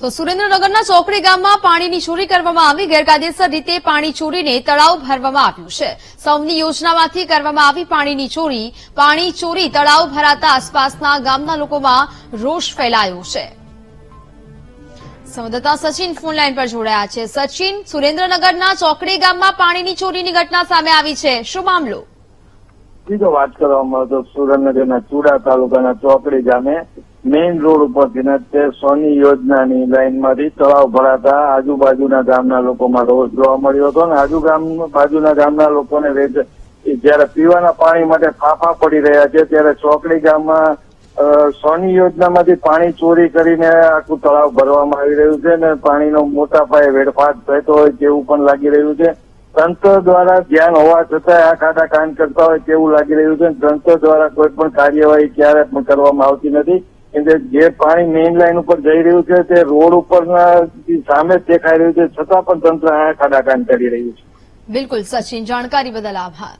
તો સુરેન્દ્રનગરના ચોકડી ગામમાં પાણીની ચોરી કરવામાં આવી. ગેરકાયદેસર રીતે પાણી ચોરીને તળાવ ભરવામાં આવ્યું છે. સૌની યોજનામાંથી કરવામાં આવી પાણીની ચોરી. પાણી ચોરી તળાવ ભરાતા આસપાસના ગામના લોકોમાં રોષ ફેલાયો છે. સંવાદદાતા સચિન ફોનલાઈન પર જોડાયા છે. સચિન, સુરેન્દ્રનગરના ચોકડી ગામમાં પાણીની ચોરીની ઘટના સામે આવી છે. શું મામલો? વાત કરવામાં આવે સુરેન્દ્રનગરના ચુડા તાલુકાના ચોકડી ગામે મેઇન રોડ ઉપરથી ને તે સોની યોજનાની લાઇનમાંથી તળાવ ભરાતા આજુબાજુના ગામના લોકોમાં રોષ જોવા મળ્યો હતો અને આજુ ગામ બાજુના ગામના લોકોને જયારે પીવાના પાણી માટે ફાફા પડી રહ્યા છે, ત્યારે ચોકડી ગામમાં સોની યોજનામાંથી પાણી ચોરી કરીને આખું તળાવ ભરવામાં આવી રહ્યું છે અને પાણીનો મોટા પાયે વેડફાટ થતો હોય તેવું પણ લાગી રહ્યું છે. તંત્ર દ્વારા ધ્યાન હોવા છતાં આ ખાતા કામ કરતા હોય તેવું લાગી રહ્યું છે. તંત્ર દ્વારા કોઈ પણ કાર્યવાહી ક્યારે પણ કરવામાં આવતી નથી. કે જે પાણી મેઇન લાઇન ઉપર જઈ રહ્યું છે, તે રોડ ઉપરના સામે દેખાઈ રહ્યું છે, છતાં પણ તંત્ર આ ખાડા કામ કરી રહ્યું છે. બિલકુલ, સચિન, જાણકારી બદલ આભાર.